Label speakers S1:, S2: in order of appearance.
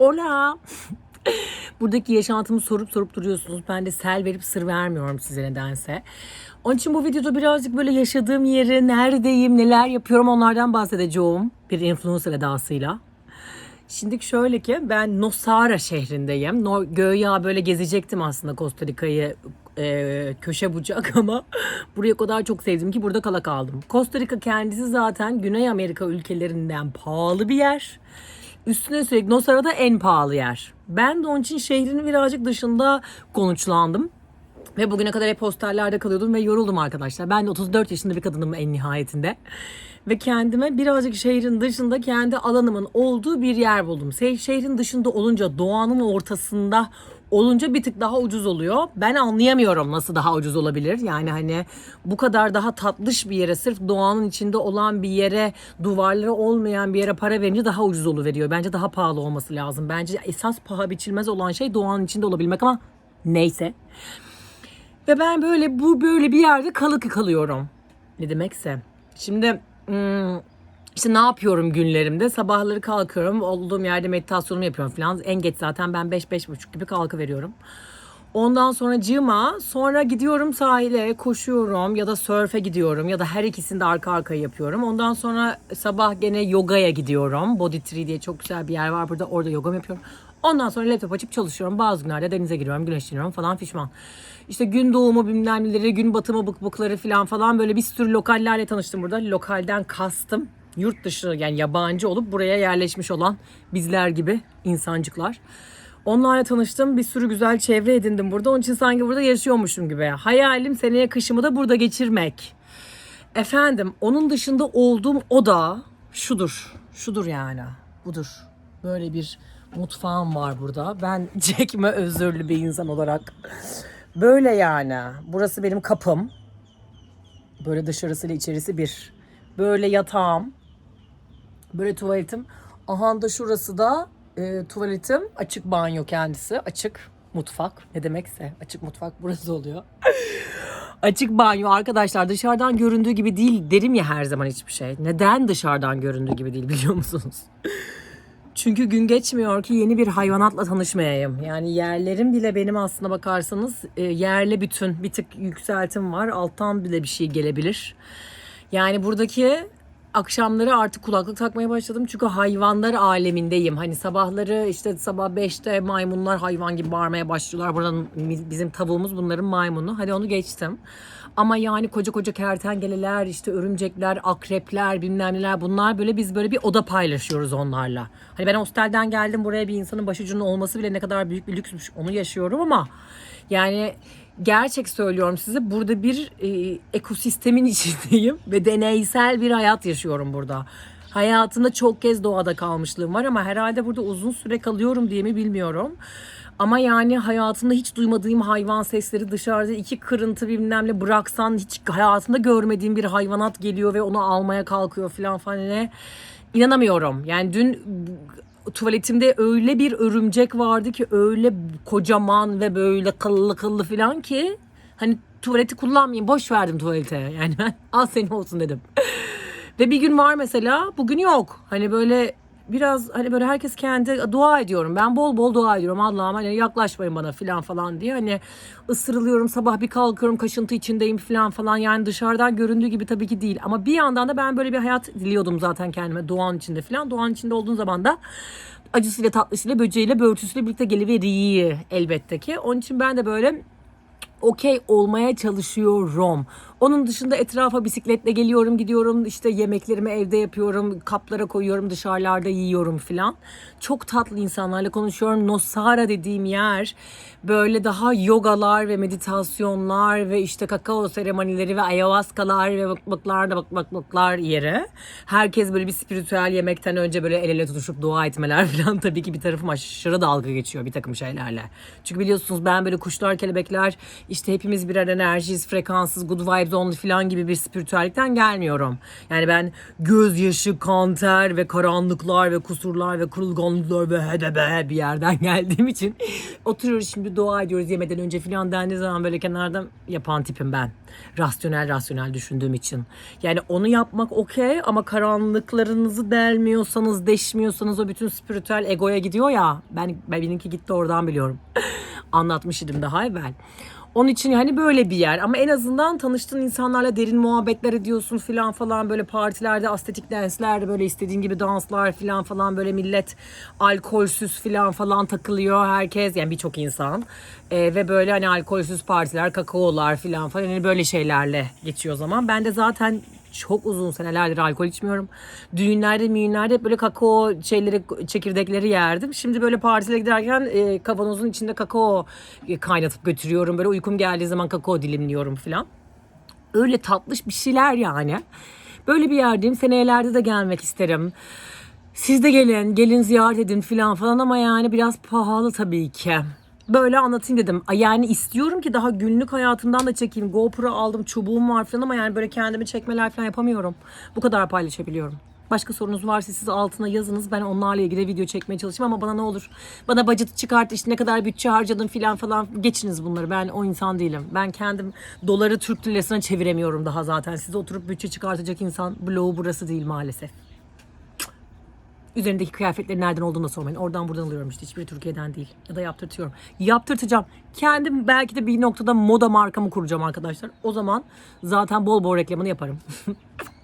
S1: Hola. Buradaki yaşantımı sorup sorup duruyorsunuz. Ben de sel verip sır vermiyorum size nedense. Onun için bu videoda birazcık böyle yaşadığım yeri, neredeyim, neler yapıyorum onlardan bahsedeceğim. Bir influencer edasıyla. Şimdi şöyle ki ben Nosara şehrindeyim. No, göya böyle gezecektim aslında Costa Rica'yı e, köşe bucak ama burayı o kadar çok sevdim ki burada kala kaldım. Costa Rica kendisi zaten Güney Amerika ülkelerinden pahalı bir yer. Üstüne üstelik Nosara da en pahalı yer. Ben de onun için şehrin birazcık dışında konuşlandım. Ve bugüne kadar hep hostellerde kalıyordum ve yoruldum arkadaşlar. Ben de 34 yaşında bir kadınım en nihayetinde. Ve kendime birazcık şehrin dışında kendi alanımın olduğu bir yer buldum. Se- Şehrin dışında olunca, doğanın ortasında olunca bir tık daha ucuz oluyor. Ben anlayamıyorum nasıl daha ucuz olabilir. Yani hani bu kadar daha tatlış bir yere, sırf doğanın içinde olan bir yere, duvarları olmayan bir yere para verince daha ucuz veriyor. Bence daha pahalı olması lazım. Bence esas paha biçilmez olan şey doğanın içinde olabilmek ama neyse. Ve ben böyle bu böyle bir yerde kalık kalıyorum. Ne demekse. Şimdi hmm, işte ne yapıyorum günlerimde? Sabahları kalkıyorum. Olduğum yerde meditasyonumu yapıyorum falan. En geç zaten ben 5-5.30 gibi kalkı veriyorum. Ondan sonra cıma, sonra gidiyorum sahile, koşuyorum ya da sörfe gidiyorum ya da her ikisini de arka arkaya yapıyorum. Ondan sonra sabah gene yogaya gidiyorum. Body Tree diye çok güzel bir yer var burada. Orada yoga yapıyorum. Ondan sonra laptop açıp çalışıyorum. Bazı günlerde denize giriyorum, güneşleniyorum falan fişman. İşte gün doğumu bilmem neleri, gün batımı bık bıkları falan falan böyle bir sürü lokallerle tanıştım burada. Lokalden kastım yurt dışı yani yabancı olup buraya yerleşmiş olan bizler gibi insancıklar. Onlarla tanıştım. Bir sürü güzel çevre edindim burada. Onun için sanki burada yaşıyormuşum gibi. Hayalim seneye kışımı da burada geçirmek. Efendim onun dışında olduğum oda şudur. Şudur yani. Budur. Böyle bir mutfağım var burada. Ben çekme özürlü bir insan olarak. Böyle yani. Burası benim kapım. Böyle dışarısıyla içerisi bir. Böyle yatağım. Böyle tuvaletim. Aha da şurası da e, tuvaletim. Açık banyo kendisi. Açık mutfak. Ne demekse. Açık mutfak burası oluyor. Açık banyo arkadaşlar dışarıdan göründüğü gibi değil derim ya her zaman hiçbir şey. Neden dışarıdan göründüğü gibi değil biliyor musunuz? Çünkü gün geçmiyor ki yeni bir hayvanatla tanışmayayım. Yani yerlerim bile benim aslına bakarsanız e, yerle bütün bir tık yükseltim var. Alttan bile bir şey gelebilir. Yani buradaki akşamları artık kulaklık takmaya başladım. Çünkü hayvanlar alemindeyim. Hani sabahları işte sabah 5'te maymunlar hayvan gibi bağırmaya başlıyorlar. Buradan bizim tavuğumuz bunların maymunu. Hadi onu geçtim. Ama yani koca koca kertenkeleler, işte örümcekler, akrepler, bilmem neler bunlar böyle biz böyle bir oda paylaşıyoruz onlarla. Hani ben hostelden geldim buraya bir insanın başucunun olması bile ne kadar büyük bir lüksmüş onu yaşıyorum ama yani gerçek söylüyorum size burada bir e, ekosistemin içindeyim ve deneysel bir hayat yaşıyorum burada. Hayatımda çok kez doğada kalmışlığım var ama herhalde burada uzun süre kalıyorum diye mi bilmiyorum. Ama yani hayatımda hiç duymadığım hayvan sesleri dışarıda iki kırıntı bilmem ne bıraksan hiç hayatımda görmediğim bir hayvanat geliyor ve onu almaya kalkıyor falan falan ne. İnanamıyorum. Yani dün tuvaletimde öyle bir örümcek vardı ki öyle kocaman ve böyle kıllı kıllı falan ki hani tuvaleti kullanmayayım boş verdim tuvalete yani ben al senin olsun dedim. Ve bir gün var mesela bugün yok. Hani böyle biraz hani böyle herkes kendi dua ediyorum. Ben bol bol dua ediyorum. Allah'ım hani yaklaşmayın bana filan falan diye. Hani ısırılıyorum sabah bir kalkıyorum kaşıntı içindeyim filan falan. Yani dışarıdan göründüğü gibi tabii ki değil. Ama bir yandan da ben böyle bir hayat diliyordum zaten kendime doğanın içinde filan. Doğanın içinde olduğun zaman da acısıyla tatlısıyla böceğiyle börtüsüyle birlikte geliveriyor elbette ki. Onun için ben de böyle okey olmaya çalışıyorum. Onun dışında etrafa bisikletle geliyorum, gidiyorum. işte yemeklerimi evde yapıyorum, kaplara koyuyorum, dışarılarda yiyorum filan. Çok tatlı insanlarla konuşuyorum. Nosara dediğim yer böyle daha yogalar ve meditasyonlar ve işte kakao seremonileri ve ayahuascalar ve bakmaklar da bakmaklar yeri. Herkes böyle bir spiritüel yemekten önce böyle el ele tutuşup dua etmeler falan tabii ki bir tarafım aşırı dalga geçiyor bir takım şeylerle. Çünkü biliyorsunuz ben böyle kuşlar, kelebekler işte hepimiz birer enerjiyiz, frekansız, good vibes only falan gibi bir spiritüellikten gelmiyorum. Yani ben gözyaşı, kanter ve karanlıklar ve kusurlar ve kırılganlıklar ve hedebe bir yerden geldiğim için oturuyoruz şimdi dua ediyoruz yemeden önce falan dendiği zaman böyle kenarda yapan tipim ben. Rasyonel rasyonel düşündüğüm için. Yani onu yapmak okey ama karanlıklarınızı delmiyorsanız, deşmiyorsanız o bütün spiritüel egoya gidiyor ya. Ben, ben benimki gitti oradan biliyorum. Anlatmıştım daha evvel. Onun için hani böyle bir yer. Ama en azından tanıştığın insanlarla derin muhabbetler ediyorsun filan falan. Böyle partilerde astetik danslerde böyle istediğin gibi danslar filan falan. Böyle millet alkolsüz filan falan takılıyor herkes. Yani birçok insan. Ee, ve böyle hani alkolsüz partiler kakaolar filan falan. Hani böyle şeylerle geçiyor zaman. Ben de zaten çok uzun senelerdir alkol içmiyorum. Düğünlerde, müğünlerde böyle kakao şeyleri, çekirdekleri yerdim. Şimdi böyle partilere giderken e, kavanozun içinde kakao kaynatıp götürüyorum. Böyle uykum geldiği zaman kakao dilimliyorum falan. Öyle tatlış bir şeyler yani. Böyle bir yerdeyim. Senelerde de gelmek isterim. Siz de gelin, gelin ziyaret edin falan falan ama yani biraz pahalı tabii ki. Böyle anlatayım dedim. Yani istiyorum ki daha günlük hayatımdan da çekeyim. GoPro aldım, çubuğum var falan ama yani böyle kendimi çekmeler falan yapamıyorum. Bu kadar paylaşabiliyorum. Başka sorunuz varsa siz altına yazınız. Ben onlarla ilgili video çekmeye çalışayım ama bana ne olur. Bana budget çıkart işte ne kadar bütçe harcadım falan falan. Geçiniz bunları. Ben o insan değilim. Ben kendim doları Türk lirasına çeviremiyorum daha zaten. Size oturup bütçe çıkartacak insan bloğu burası değil maalesef. Üzerindeki kıyafetlerin nereden olduğunu da sormayın. Oradan buradan alıyorum işte. Hiçbiri Türkiye'den değil. Ya da yaptırtıyorum. Yaptırtacağım. Kendim belki de bir noktada moda markamı kuracağım arkadaşlar. O zaman zaten bol bol reklamını yaparım.